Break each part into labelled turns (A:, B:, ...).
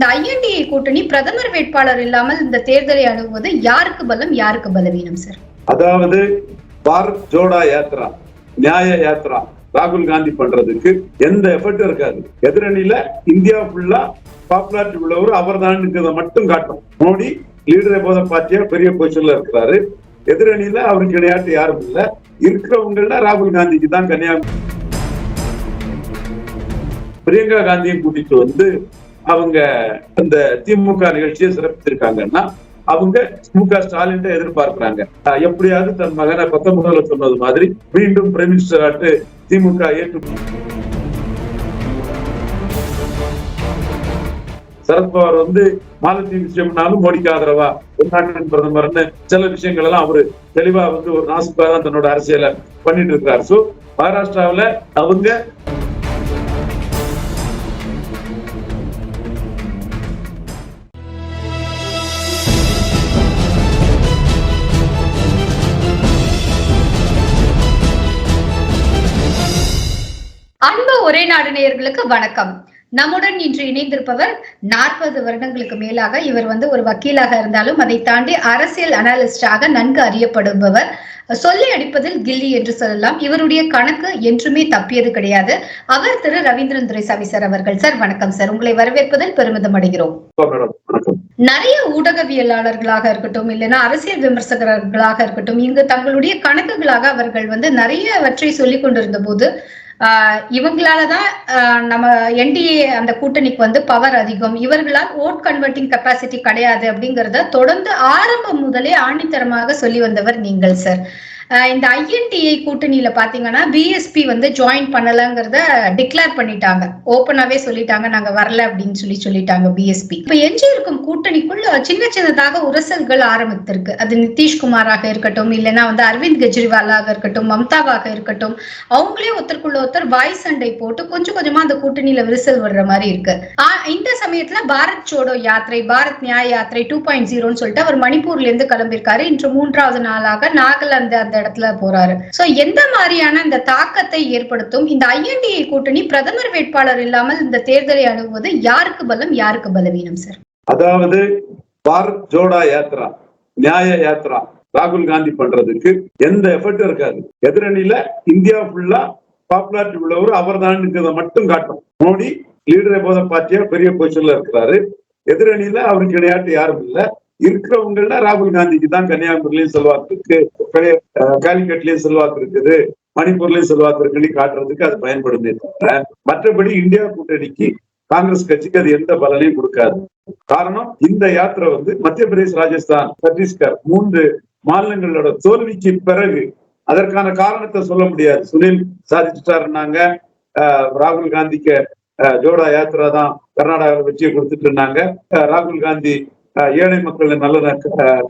A: இந்த ஐஎன்டிஏ கூட்டணி பிரதமர் வேட்பாளர் இல்லாமல் இந்த தேர்தலை அணுகுவது யாருக்கு பலம் யாருக்கு பலவீனம் சார்?
B: அதாவது பாரத் ஜோடா யாத்ரா நியாய யாத்ரா ராகுல் காந்தி பண்றதுக்கு எந்த எஃபர்ட் இருக்காது. எதிரணியில இந்தியா ஃபுல்லா பாப்புலாரிட்டி உள்ளவர் அவர் தான் மட்டும் காட்டும். மோடி லீடர் போத பார்ட்டியா பெரிய பொசிஷன்ல இருக்கிறாரு. எதிரணியில அவருக்கு இடையாட்டு யாரும் இல்ல. இருக்கிறவங்கள ராகுல் காந்திக்கு தான் கன்னியாகுமரி. பிரியங்கா காந்தியை கூட்டிட்டு வந்து அவங்க அந்த திமுக நிகழ்ச்சியை சிறப்பித்திருக்காங்கன்னா அவங்க மு க ஸ்டாலின் எதிர்பார்க்கிறாங்க. எப்படியாவது தன் மகனை பத்தொன்பதுல சொன்னது மாதிரி மீண்டும் பிரைம் மினிஸ்டர் ஆட்டு திமுக ஏற்று சரத்பவார் வந்து மாலத்தீவு விஷயம்னாலும் மோடிக்கு ஆதரவா? உள்நாட்டின் பிரதமர்னு சில விஷயங்கள் எல்லாம் அவரு தெளிவா வந்து ஒரு நாசுக்கா தான் தன்னோட அரசியலை பண்ணிட்டு இருக்காரு. சோ மகாராஷ்டிராவில அவங்க
A: ஒரே நாடு நேயர்களுக்கு வணக்கம். நம்முடன் இன்று இணைந்திருப்பவர் நாற்பது வருடங்களுக்கு மேலாக இவர் வந்து ஒரு வக்கீலாக இருந்தாலும் அதை தாண்டி அரசியல் அனாலிஸ்டாக நன்கு அறியப்படுபவர். சொல்லி அடிப்பதில் கில்லி என்று சொல்லலாம். இவருடைய கணக்கு என்றுமே தப்பியது கிடையாது. அவர் திரு ரவீந்திரன் துரைசாமி சார் அவர்கள். சார் வணக்கம் சார். உங்களை வரவேற்பதில் பெருமிதம் அடைகிறோம். நிறைய ஊடகவியலாளர்களாக இருக்கட்டும் இல்லைன்னா அரசியல் விமர்சகர்களாக இருக்கட்டும் இங்கு தங்களுடைய கணக்குகளாக அவர்கள் வந்து நிறையவற்றை சொல்லிக் கொண்டிருந்த போது இவங்களாலதான் ஆஹ் நம்ம என்டிஏ அந்த கூட்டணிக்கு வந்து பவர் அதிகம். இவர்களால் ஓட் கன்வெர்ட்டிங் கெப்பாசிட்டி கிடையாது அப்படிங்கறத தொடர்ந்து ஆரம்பம் முதலே ஆணித்தரமாக சொல்லி வந்தவர் நீங்கள் சார் இந்த ஐஎன்டிஐ கூட்டணியில பாத்தீங்கன்னா பிஎஸ்பி வந்து ஜாயின் பண்ணலங்கிறத டிக்ளேர் பண்ணிட்டாங்க. ஓப்பனாவே சொல்லிட்டாங்க நாங்க வரல அப்படின்னு சொல்லி சொல்லிட்டாங்க பிஎஸ்பி இப்ப எஞ்சி இருக்கும் கூட்டணிக்குள்ள சின்ன சின்னதாக உரசல்கள் ஆரம்பித்திருக்கு. அது நிதிஷ்குமாராக இருக்கட்டும் இல்லைன்னா வந்து அரவிந்த் கெஜ்ரிவாலாக இருக்கட்டும் மம்தாவாக இருக்கட்டும் அவங்களே ஒருத்தருக்குள்ள ஒருத்தர் வாய் சண்டை போட்டு கொஞ்சம் கொஞ்சமா அந்த கூட்டணியில விரிசல் வர்ற மாதிரி இருக்கு. ஆ- இந்த சமயத்துல பாரத் சோடோ யாத்திரை பாரத் நியாய யாத்திரை டூ பாயிண்ட் ஜீரோன்னு சொல்லிட்டு அவர் மணிப்பூர்ல இருந்து கிளம்பியிருக்காரு. இன்று மூன்றாவது நாளாக நாகாலாந்து அந்த இடத்துல போறாரு. சோ எந்த மாதிரியான இந்த தாக்கத்தை ஏற்படுத்தும்? இந்த ஐஎன்டிஏ கூட்டணி பிரதமர் வேட்பாளர் இல்லாமல் இந்த தேர்தலை அணுகுவது யாருக்கு பலம் யாருக்கு பலவீனம் சார்
B: அதாவது பாரத் ஜோடா யாத்ரா நியாய யாத்ரா ராகுல் காந்தி பண்றதுக்கு எந்த எஃபர்ட் இருக்காது. எதிரணியில இந்தியா ஃபுல்லா பாப்புலாரிட்டி உள்ளவர் அவர் தான் மட்டும் காட்டும். மோடி லீடரை போத பார்ட்டியா பெரிய பொசிஷன்ல இருக்கிறாரு. எதிரணியில அவருக்கு விளையாட்டு யாரும் இல்ல. இருக்கிறவங்கன்னா ராகுல் காந்திக்கு தான் கன்னியாகுமரியிலயும் செல்வாக்கு இருக்கு. காலிகட்லயும் செல்வாக்கு இருக்குது. மணிப்பூர்லயும் செல்வாக்கு இருக்குன்னு காட்டுறதுக்கு அது பயன்படுமே தவிர மற்றபடி இந்தியா கூட்டணிக்கு காங்கிரஸ் கட்சிக்கு அது எந்த பலனையும் கொடுக்காது. காரணம் இந்த யாத்திரை வந்து மத்திய பிரதேஷ் ராஜஸ்தான் சத்தீஸ்கர் மூன்று மாநிலங்களோட தோல்விக்கு பிறகு அதற்கான காரணத்தை சொல்ல முடியாது. சுனில் சாதிச்சுட்டாருன்னாங்க. ஆஹ் ராகுல் காந்திக்கு ஆஹ் ஜோடா யாத்திரா தான் கர்நாடகாவில் வெற்றியை கொடுத்துட்டு இருந்தாங்க. ராகுல் காந்தி ஏழை மக்கள் நல்ல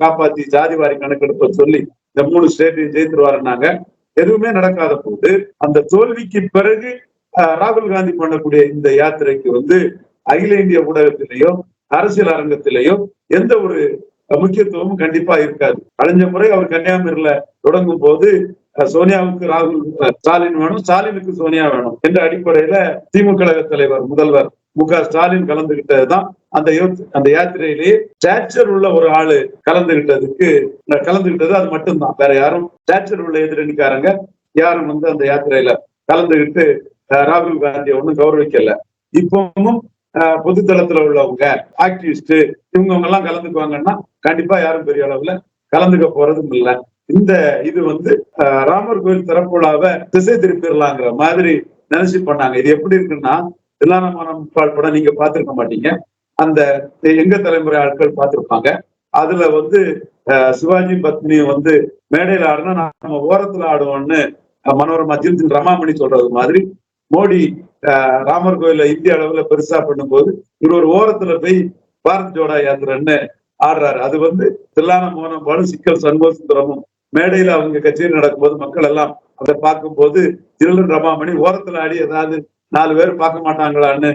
B: காப்பாத்தி ஜாதிவாரி கணக்கெடுப்ப சொல்லி இந்த மூணு ஸ்டேட்டையும் ஜெயித்துருவாருனாங்க எதுவுமே நடக்காத போது அந்த தோல்விக்கு பிறகு ராகுல் காந்தி பண்ணக்கூடிய இந்த யாத்திரைக்கு வந்து அகில இந்திய ஊடகத்திலேயோ அரசியல் அரங்கத்திலேயோ எந்த ஒரு முக்கியத்துவமும் கண்டிப்பா இருக்காது. அழிஞ்ச முறை அவர் கன்னியாகுமரியில தொடங்கும் போது சோனியாவுக்கு ராகுல் ஸ்டாலின் வேணும் ஸ்டாலினுக்கு சோனியா வேணும் என்ற அடிப்படையில திமுக தலைவர் முதல்வர் மு க ஸ்டாலின் கலந்துகிட்டதுதான். அந்த அந்த யாத்திரையிலேயே ஸ்டாச்சர் உள்ள ஒரு ஆளு கலந்துகிட்டதுக்கு கலந்துகிட்டது அது மட்டும்தான். வேற யாரும் ஸ்டாச்சர் உள்ள எதிரணிக்காரங்க யாரும் வந்து அந்த யாத்திரையில கலந்துகிட்டு அஹ், ராகுல் காந்தியை ஒண்ணும் கௌரவிக்கல. இப்பவும் பொதுத்தளத்துல உள்ளவங்க ஆக்டிவிஸ்ட் இவங்கவங்க எல்லாம் கலந்துக்குவாங்கன்னா கண்டிப்பா யாரும் பெரிய அளவுல கலந்துக்க போறதும் இல்ல. இந்த இது வந்து ராமர் கோயில் திறப்புலாவை திசை திருப்பிடலாங்கிற மாதிரி நினைச்சு பண்ணாங்க. இது எப்படி இருக்குன்னா தில்லானமானம் படம் நீங்க பார்த்திருக்க மாட்டீங்க. அந்த எங்க தலைமுறை ஆட்கள் பார்த்திருப்பாங்க. அதுல வந்து சிவாஜி பத்னியும் வந்து மேடையில ஆடுனா நம்ம ஓரத்துல ஆடுவோம்னு மனோரமா ஜில்தின் ரமாமணி சொல்றது மாதிரி மோடி ராமர் கோயில இந்திய அளவுல பெருசா பண்ணும்போது இவர் ஒரு ஓரத்துல போய் பாரத் ஜோடா யாத்திரன்னு ஆடுறாரு. அது வந்து தில்லான மோனம் பாலும் சிக்கல் சண்முக சுந்தரமும் மேடையில அவங்க கச்சேரி நடக்கும்போது மக்கள் எல்லாம் அதை பார்க்கும்போது ஜில்லன் ரமாமணி ஓரத்துல ஆடி ஏதாவது நாலு பேர் பார்க்க மாட்டாங்களான்னு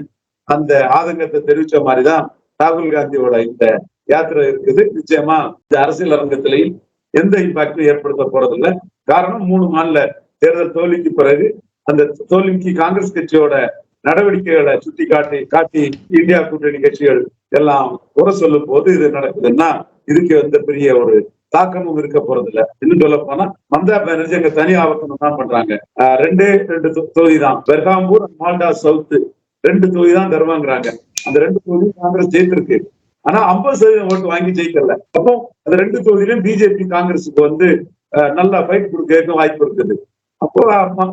B: அந்த ஆதங்கத்தை தெரிவிச்ச மாதிரிதான் ராகுல் காந்தியோட இந்த யாத்திரை இருக்குது. நிச்சயமா இந்த அரசியல் அரங்கத்திலையும் எந்த இம்பாக்டும் ஏற்படுத்த போறதில்ல. காரணம் மூணு மாநில தேர்தல் தோல்விக்கு பிறகு அந்த தோல்விக்கு காங்கிரஸ் கட்சியோட நடவடிக்கைகளை சுட்டி காட்டி காட்டி இந்தியா கூட்டணி கட்சிகள் எல்லாம் குறை சொல்லும் போது இது நடக்குதுன்னா இதுக்கு வந்து பெரிய ஒரு தாக்கமும் இருக்க போறது இல்ல இன்னும் சொல்ல போனா மம்தா பானர்ஜி அங்க தனி ஆவர்த்தனம் தான் பண்றாங்க. ரெண்டே ரெண்டு தொகுதி தான் பெர்காம்பூர் மால்டா சவுத் ரெண்டு தொகுதி தான் தருவாங்கிறாங்க. அந்த ரெண்டு தொகுதி காங்கிரஸ் ஜெயித்திருக்கு. ஆனா ஐம்பது சதவீதம் ஓட்டு வாங்கி ஜெயிக்கல. அப்போ அந்த ரெண்டு தொகுதியிலும் பிஜேபி காங்கிரஸுக்கு வந்து ஆஹ் நல்லா ஃபைட் கொடுக்க வாய்ப்பு இருக்குது. அப்போ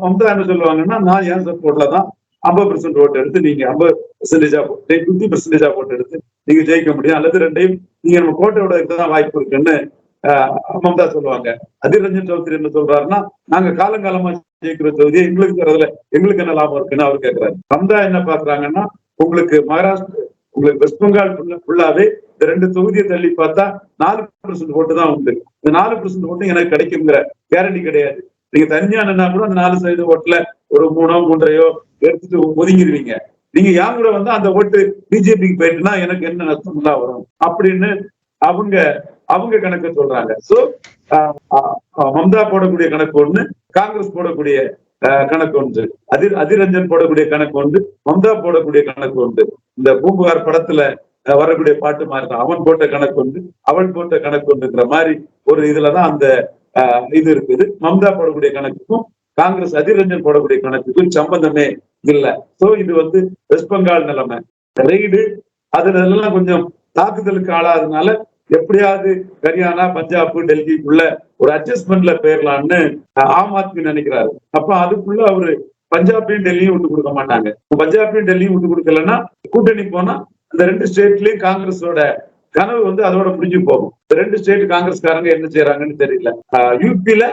B: மம்தா என்ன சொல்லுவாங்கன்னா நான் ஏன் சப்போர்ட்ல தான்? ஐம்பது பெர்சென்ட் ஓட்டு எடுத்து நீங்க ஐம்பது பெர்சன்டேஜா பிப்டி பெர்சன்டேஜா ஓட்டு எடுத்து நீங்க ஜெயிக்க முடியும். அல்லது ரெண்டையும் நீங்க நம்ம கோட்டையோட தான் வாய்ப்பு இருக்குன்னு மம்தா சொல்லுவாங்க. அதிர் ரஞ்சன் சௌத்ரி என்ன சொல்றாருன்னா நாங்க காலங்காலமா ஜெயிக்கிற தொகுதி எங்களுக்கு தரதுல எங்களுக்கு என்ன லாபம் இருக்குன்னு அவர் கேட்கிறாரு மம்தா என்ன பாக்குறாங்கன்னா உங்களுக்கு மகாராஷ்டிர உங்களுக்கு வெஸ்ட் பெங்கால் ஃபுல்லாவே இந்த ரெண்டு தொகுதியை தள்ளி பார்த்தா நாலு பர்சன்ட் ஓட்டு தான் உண்டு. இந்த நாலு பர்சன்ட் ஓட்டு எனக்கு கிடைக்குங்கிற கேரண்டி கிடையாது. நீங்க தனியா நின்னா கூட அந்த நாலு சதவீத ஓட்டுல ஒரு மூணோ மூன்றையோ எடுத்துட்டு ஒதுங்கிடுவீங்க நீங்க யார் கூட வந்து அந்த ஓட்டு பிஜேபிக்கு போயிட்டுனா எனக்கு என்ன நஷ்டம் தான் வரும்? அப்படின்னு அவங்க அவங்க கணக்கு சொல்றாங்க. சோ மம்தா போடக்கூடிய கணக்கு ஒண்ணு காங்கிரஸ் போடக்கூடிய ஆஹ், கணக்கு ஒன்று. அதிர் அதிரஞ்சன் போடக்கூடிய கணக்கு ஒன்று மம்தா போடக்கூடிய கணக்கு ஒன்று. இந்த பூம்புகார் படத்துல வரக்கூடிய பாட்டு மாதிரி தான். அவன் போட்ட கணக்கு ஒன்று அவள் போட்ட கணக்கு ஒன்றுங்கிற மாதிரி ஒரு இதுலதான் அந்த ஆஹ், இது இருக்குது. மம்தா போடக்கூடிய கணக்குக்கும் காங்கிரஸ் அதிரஞ்சன் போடக்கூடிய கணக்குக்கும் சம்பந்தமே இல்ல. சோ இது வந்து வெஸ்ட் பெங்கால் நிலைமை. ரெய்டு அதுல எல்லாம் கொஞ்சம் தாக்குதலுக்கு ஆளாததுனால எப்படியாவது ஹரியானா பஞ்சாப் டெல்லிக்குள்ள ஒரு அட்ஜஸ்ட்மெண்ட்ல போயிடலாம்னு ஆம் ஆத்மி நினைக்கிறாரு. அப்ப அதுக்குள்ள அவரு பஞ்சாபையும் டெல்லியும் விட்டு கொடுக்க மாட்டாங்க. பஞ்சாபையும் டெல்லியும் விட்டு கொடுக்கலன்னா கூட்டணி போனா அந்த ரெண்டு ஸ்டேட்லயும் காங்கிரஸோட கனவு வந்து அதோட முடிஞ்சு போகும். இந்த ரெண்டு ஸ்டேட் காங்கிரஸ்காரங்க என்ன செய்யறாங்கன்னு தெரியல. யூபியில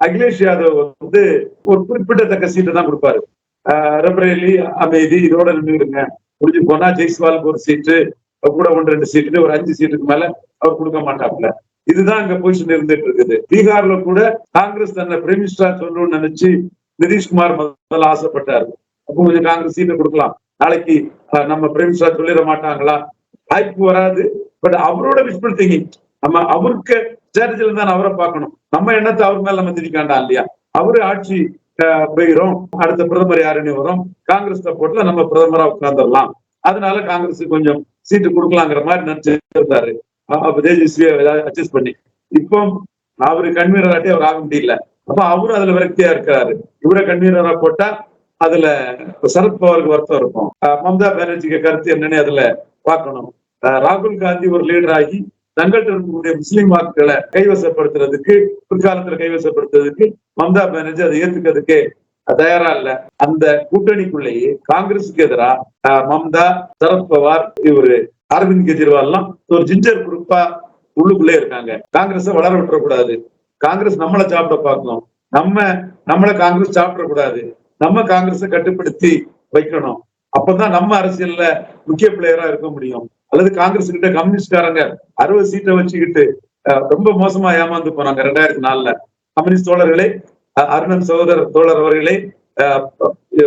B: அகிலேஷ் யாதவ் வந்து ஒரு குறிப்பிட்டத்தக்க சீட்டை தான் கொடுப்பாரு. ரபரேலி அமைதி இதோட நின்றுடுங்க முடிஞ்சு போனா ஜெய்ஸ்வாலுக்கு ஒரு சீட்டு கூட ஒன்று ரெண்டு சீட்டு ஒரு அஞ்சு சீட்டுக்கு மேல அவர் கொடுக்க மாட்டாப்ல இதுதான் அங்க பொசிஷன் இருந்துட்டு இருக்குது. பீகார்ல கூட காங்கிரஸ் தன்னை பிரைம் மினிஸ்டரா சொல்லணும்னு நினைச்சு நிதிஷ்குமார் முதல்ல ஆசைப்பட்டாரு. அப்போ கொஞ்சம் காங்கிரஸ் சீட்டை கொடுக்கலாம். நாளைக்கு நம்ம பிரைம் மினிஸ்டரா சொல்லிட மாட்டாங்களா? வாய்ப்பு வராது. பட் அவரோட விஷ்பல் திங்கிங் நம்ம அவருக்கு ஸ்ட்ராட்டஜில தான் அவரை பார்க்கணும். நம்ம எண்ணத்தை அவர் மேல நம்ம திணிக்காண்டா இல்லையா? அவரு ஆட்சி அஹ், போயிரும். அடுத்த பிரதமர் யாருன்னு வரும். காங்கிரஸ் போட்டுல நம்ம பிரதமரா உட்கார்ந்துடலாம். அதனால காங்கிரஸ் கொஞ்சம் சீட்டு கொடுக்கலாங்கிற மாதிரி நினைச்சிருந்தாரு. அப்ப தேஜஸ்வியை அட்ஜஸ்ட் பண்ணி. இப்போ அவரு கன்வீனராட்டி அவர் ஆக முடியல. அப்ப அவரும் அதுல விரக்தியா இருக்கிறாரு. இவரை கன்வீனரா போட்டா அதுல சரத்பவாருக்கு வருத்தம் இருக்கும். மம்தா பானர்ஜிக்கு கருத்து என்னன்னு அதுல பார்க்கணும். அஹ் ராகுல் காந்தி ஒரு லீடர் ஆகி தங்கள்கிட்ட இருக்கக்கூடிய முஸ்லீம் வாக்குகளை கைவசப்படுத்துறதுக்கு பிற்காலத்துல கைவசப்படுத்துறதுக்கு மம்தா பானர்ஜி அதை ஏத்துக்கிறதுக்கே தயாரா இல்ல. அந்த கூட்டணிக்குள்ளேயே காங்கிரஸுக்கு எதிராக மம்தா சரத்பவார் இவரு அரவிந்த் கெஜ்ரிவால் எல்லாம் ஒரு ஜிஞ்சர் குரூப்பா உள்ளுக்குள்ளே இருக்காங்க. காங்கிரஸ வளர விட்டுறக்கூடாது. காங்கிரஸ் நம்மளை சாப்பிட பார்க்கணும். நம்ம நம்மள காங்கிரஸ் சாப்பிடக்கூடாது. நம்ம காங்கிரஸை கட்டுப்படுத்தி வைக்கணும். அப்பதான் நம்ம அரசியல்ல முக்கிய பிளேயரா இருக்க முடியும். அல்லது காங்கிரஸ் கிட்ட கம்யூனிஸ்ட்காரங்க அறுபது சீட்டை வச்சுக்கிட்டு அஹ், ரொம்ப மோசமா ஏமாந்து போனாங்க ரெண்டாயிரத்தி நாலுல. கம்யூனிஸ்ட் தோழர்களே அஹ், அருணன் சகோதரர் தோழர் அவர்களே அஹ்,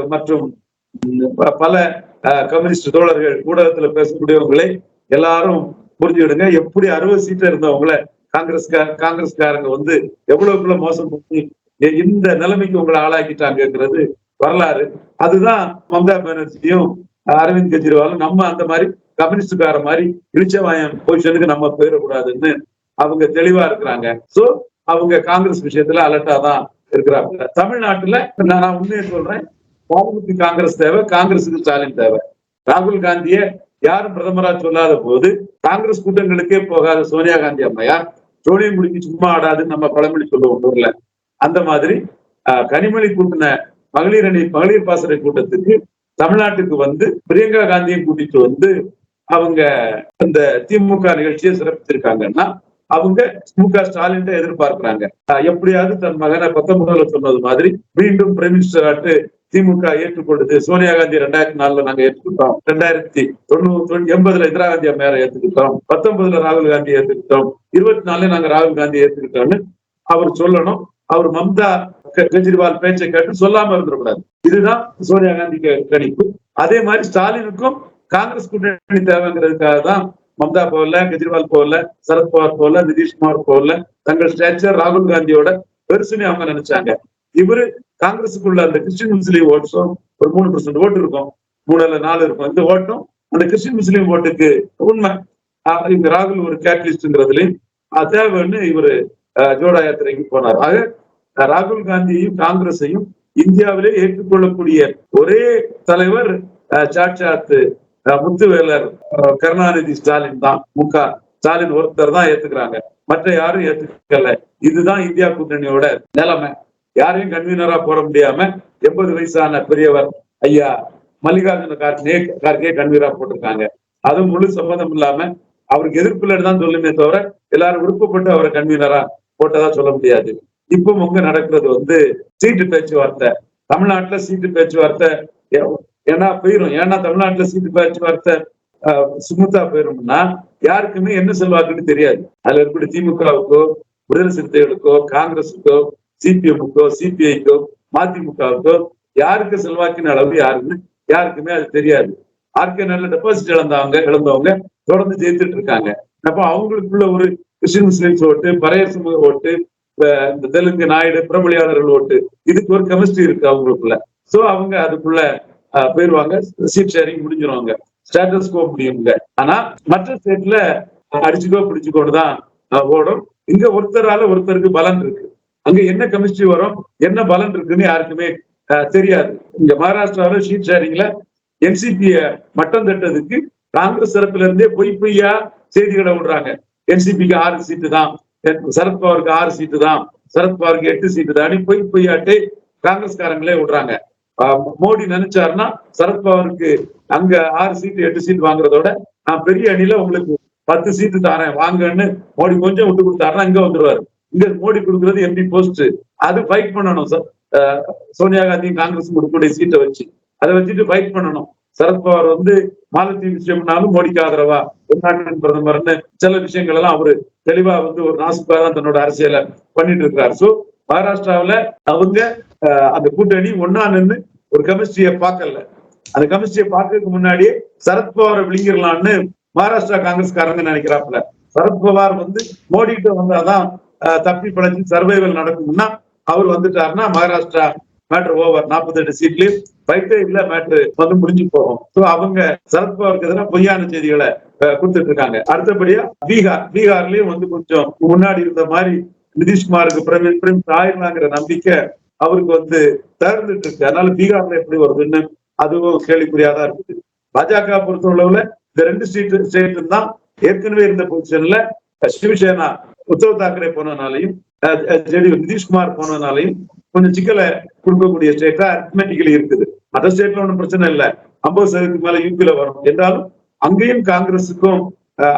B: மற்றும் பல கம்யூனிஸ்ட் தோழர்கள் ஊடகத்துல பேசக்கூடியவங்களை எல்லாரும் புரிஞ்சுக்கிடுங்க. எப்படி அறுபது சீட்டு இருந்தவங்கள காங்கிரஸ்கார காங்கிரஸ்காரங்க வந்து எவ்வளவுக்குள்ள மோசம் பண்ணி இந்த நிலைமைக்கு உங்களை ஆளாக்கிட்டாங்கிறது வரலாறு. அதுதான் மம்தா பானர்ஜியும் அரவிந்த் கெஜ்ரிவாலும் நம்ம அந்த மாதிரி கம்யூனிஸ்டுக்கார மாதிரி இழிச்சவாயம் பொசிஷனுக்கு நம்ம போயிடக்கூடாதுன்னு அவங்க தெளிவா இருக்கிறாங்க. சோ அவங்க காங்கிரஸ் விஷயத்துல அலர்ட்டா தான் இருக்கிறாங்க. தமிழ்நாட்டுல நான் உண்மையை சொல்றேன் ராகுலுக்கு காங்கிரஸ் தேவை காங்கிரஸுக்கு ஸ்டாலின் தேவை. ராகுல் காந்திய யாரும் பிரதமரா சொல்லாத போது காங்கிரஸ் கூட்டங்களுக்கே போகாத சோனியா காந்தி அம்மையார் சோனியா முடிக்கு சும்மா ஆடாதுன்னு நம்ம பழமொழி சொல்லுவோம் ஊர்ல அந்த மாதிரி கனிமொழி கூட்டின மகளிர் அணி மகளிர் பாசறை கூட்டத்துக்கு தமிழ்நாட்டுக்கு வந்து பிரியங்கா காந்தியை கூட்டிட்டு வந்து அவங்க இந்த திமுக நிகழ்ச்சியை சிறப்பித்திருக்காங்கன்னா அவங்க மு க ஸ்டாலின் எதிர்பார்க்கிறாங்க எப்படியாவது தன் மகனை பத்தொன்பதுல சொன்னது மாதிரி மீண்டும் பிரைம் மினிஸ்டர் ஆட்டு திமுக ஏற்றுக்கொண்டது. சோனியா காந்தி ரெண்டாயிரத்தி நாலுல நாங்க ஏற்றுக்கிட்டோம். ரெண்டாயிரத்தி தொண்ணூறு எண்பதுல இந்திரா காந்தி அம்மையாரை ஏத்துக்கிட்டோம். பத்தொன்பதுல ராகுல் காந்தி ஏத்துக்கிட்டோம். இருபத்தி நாலுல நாங்க ராகுல் காந்தி ஏத்துக்கிட்டோம்னு அவர் சொல்லணும். அவர் மம்தா கெஜ்ரிவால் பேச்சை கேட்டு சொல்லாம இருந்துடக்கூடாது. இதுதான் சோனியா காந்தி க- கணிப்பு. அதே மாதிரி ஸ்டாலினுக்கும் காங்கிரஸ் கூட்டணி தேவைங்கிறதுக்காக தான் மம்தா போகல கெஜ்ரிவால் போகல சரத்பவார் போகல நிதிஷ்குமார் போகல. தங்கள் ஸ்டேச்சர் ராகுல் காந்தியோட பெருசுன்னு அவங்க நினைச்சாங்க. இவரு காங்கிரஸுக்குள்ள அந்த கிறிஸ்டின் முஸ்லீம் ஓட்ஸும் ஒரு மூணு பர்சன்ட் ஓட்டு இருக்கும். மூணுல நாலு இருக்கும். இந்த ஓட்டும் அந்த கிறிஸ்டின் முஸ்லீம் ஓட்டுக்கு உண்மை. ஆஹ் இந்த ராகுல் ஒரு கேட்டலிஸ்ட்ங்கிறதுலையும் தேவைன்னு இவரு ஆஹ் ஜோடா யாத்திரைக்கு போனார். ஆக ராகுல் காந்தியையும் காங்கிரஸையும் இந்தியாவிலே ஏற்றுக்கொள்ளக்கூடிய ஒரே தலைவர் ஆஹ் சாட்சாத் முத்துவேலர் கருணாநிதி ஸ்டாலின் தான். முக ஸ்டாலின் ஒருத்தர் தான் ஏத்துக்கிறாங்க. மற்ற யாரும் ஏத்துக்கல. இதுதான் இந்தியா கூட்டணியோட நிலைமை. யாரையும் கன்வீனரா போட முடியாம எண்பது வயசான பெரியவர் ஐயா மல்லிகார்ஜுன கார்கே கார்கே கன்வீனரா போட்டிருக்காங்க. அதுவும் முழு சம்மதம் இல்லாம அவருக்கு எதிர்ப்புல தான் சொல்லுமே தவிர எல்லாரும் விருப்பப்பட்டு அவரை கன்வீனரா போட்டதா சொல்ல முடியாது. இப்போ உங்க நடக்கிறது வந்து சீட்டு பேச்சுவார்த்தை. தமிழ்நாட்டுல சீட்டு பேச்சுவார்த்தை ஏன்னா போயிரும். ஏன்னா தமிழ்நாட்டுல சீட்டு பேச்சுவார்த்தை ஆஹ், சுமுத்தா போயிரும்னா யாருக்குமே என்ன செல்வாக்குன்னு தெரியாது. அதுல இருக்கக்கூடிய திமுகவுக்கோ விடுதலை சிறுத்தைகளுக்கோ காங்கிரஸுக்கோ சிபிஎம்முக்கோ சிபிஐக்கோ மதிமுகவுக்கோ யாருக்கு செல்வாக்கின் அளவு யாருன்னு யாருக்குமே அது தெரியாது. ஆர்கே நல்ல டெபாசிட் இழந்தவங்க இழந்தவங்க தொடர்ந்து ஜெயித்துட்டு இருக்காங்க. அப்போ அவங்களுக்குள்ள ஒரு கிறிஸ்டின் முஸ்லிம்ஸ் ஓட்டு பறைய சமூக ஓட்டு இந்த தெலுங்கு நாயுடு பிரபலியாளர்கள் ஓட்டு இதுக்கு ஒரு கெமிஸ்ட்ரி இருக்கு அவங்களுக்குள்ள. சோ அவங்க அதுக்குள்ள அஹ், போயிருவாங்க சீட் ஷேரிங் முடிஞ்சிருவாங்க. ஸ்டேட்டஸ் கோ முடியுங்க. ஆனா மற்ற ஸ்டேட்ல அடிச்சுக்கோ பிடிச்சுக்கோன்னு தான் ஓடும். இங்க ஒருத்தரால ஒருத்தருக்கு பலன் இருக்கு. அங்க என்ன கெமிஸ்ட்ரி வரும்? என்ன பலன் இருக்குன்னு யாருக்குமே தெரியாது. இங்க மகாராஷ்டிராவில ஷீட் ஷேரிங்ல என்சிபிய மட்டம் தட்டதுக்கு காங்கிரஸ் தரப்புல இருந்தே பொய் பொய்யா செய்திகளை விடுறாங்க. என்சிபிக்கு ஆறு சீட்டு தான். சரத்பவாருக்கு ஆறு சீட்டு தான். சரத்பவாருக்கு எட்டு சீட்டு தான். பொய் பொய்யாட்டே காங்கிரஸ்காரங்களே விடுறாங்க. ஆஹ் மோடி நினைச்சாருன்னா சரத்பவாருக்கு அங்க ஆறு சீட்டு எட்டு சீட் வாங்குறதோட நான் பெரிய அணியில உங்களுக்கு பத்து சீட்டு தாரேன் வாங்கன்னு மோடி கொஞ்சம் விட்டு கொடுத்தாருன்னா இங்க வந்துருவாரு. இங்க மோடி கொடுக்கறது எம்பி போஸ்ட் அது ஃபைட் பண்ணணும் சார் சோனியா காந்தி காங்கிரஸ் கொடுக்கக்கூடிய சீட்டை வச்சு அதை வச்சுட்டு ஃபைட் பண்ணணும். சரத்பவார் வந்து மாலத்தீவு விஷயம்னாலும் மோடிக்கு ஆதரவா? உள்நாட்டின் பிரதமர்னு சில விஷயங்கள் எல்லாம் அவரு தெளிவா வந்து ஒரு நாசுக்காக தான் தன்னோட அரசியலை பண்ணிட்டு இருக்காரு. சோ மகாராஷ்டிராவுல அவங்க ஆஹ், அந்த கூட்டணி ஒன்னா நின்னு ஒரு கெமிஸ்ட்ரியை பார்க்கல. அந்த கெமிஸ்ட்ரியை பார்க்கறதுக்கு முன்னாடியே சரத்பவாரை விழுங்கிடலாம்னு மகாராஷ்டிரா காங்கிரஸ்காரங்க நினைக்கிறாப்புல. சரத்பவார் வந்து மோடி கிட்ட வந்தாதான் தப்பி பிழைச்சு சர்வைவல் நடக்கும்னா அவர் வந்துட்டாருன்னா மகாராஷ்டிரா மேட்ரு ஓவர் 48 சீட்லயும் ஃபைட்டே இல்ல மேட்ரு வந்து முடிஞ்சு போகும். ஸோ அவங்க சரத்பவாருக்கு எதிராக பொய்யான செய்திகளை கொடுத்துட்டு இருக்காங்க. அடுத்தபடியா பீகார். பீகார்லயும் வந்து கொஞ்சம் முன்னாடி இருந்த மாதிரி நிதிஷ்குமாருக்கு பிரமிழ் பிரிம்ஸ் ஆயிரலாங்கிற நம்பிக்கை அவருக்கு வந்து தகர்ந்துட்டு இருக்கு. அதனால பீகார்ல எப்படி வருதுன்னு அதுவும் கேள்விக்குறியாதான் இருக்குது. பாஜக பொறுத்தளவுல இந்த ரெண்டு ஸ்டேட் ஸ்டேட்டும் தான் ஏற்கனவே இருந்த பொசிஷன்ல சிவசேனா உத்தவ் தாக்கரே போனதுனாலையும் ஜெடி நிதிஷ்குமார் போனதுனாலையும் கொஞ்சம் சிக்கலை கொடுக்கக்கூடிய ஸ்டேட்டா அரித்மெட்டிக்கலி இருக்குது. மற்ற ஸ்டேட்ல ஒன்றும் பிரச்சனை இல்லை. ஐம்பது சதவீதத்துக்கு மேல யூபியில வரும். என்றாலும் அங்கேயும் காங்கிரஸுக்கும்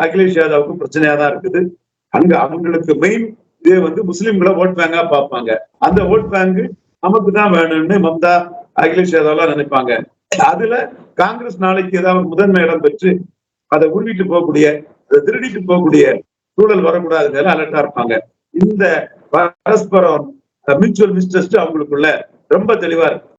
B: அகிலேஷ் யாதவுக்கும் பிரச்சனையா தான் இருக்குது. அங்க அவங்களுக்கு மெயின் இதே வந்து முஸ்லிம்களை ஓட் பேங்கா பார்ப்பாங்க. அந்த ஓட் பேங்க் நமக்கு தான் வேணும்னு மம்தா அகிலேஷ் யாதவ்லாம் நினைப்பாங்க. அதுல காங்கிரஸ் நாளைக்கு ஏதாவது முதன்மை இடம் பெற்று அதை உருவிட்டு போகக்கூடிய அதை திருடிட்டு போகக்கூடிய சூழல் வரக்கூடாதுங்கிற அலர்ட்டா இருப்பாங்க. இந்த பரஸ்பரம் மியூச்சுவல் மிஸ்ட்ரஸ்ட் அவங்களுக்குள்ள ரொம்ப தெளிவா இருக்கு.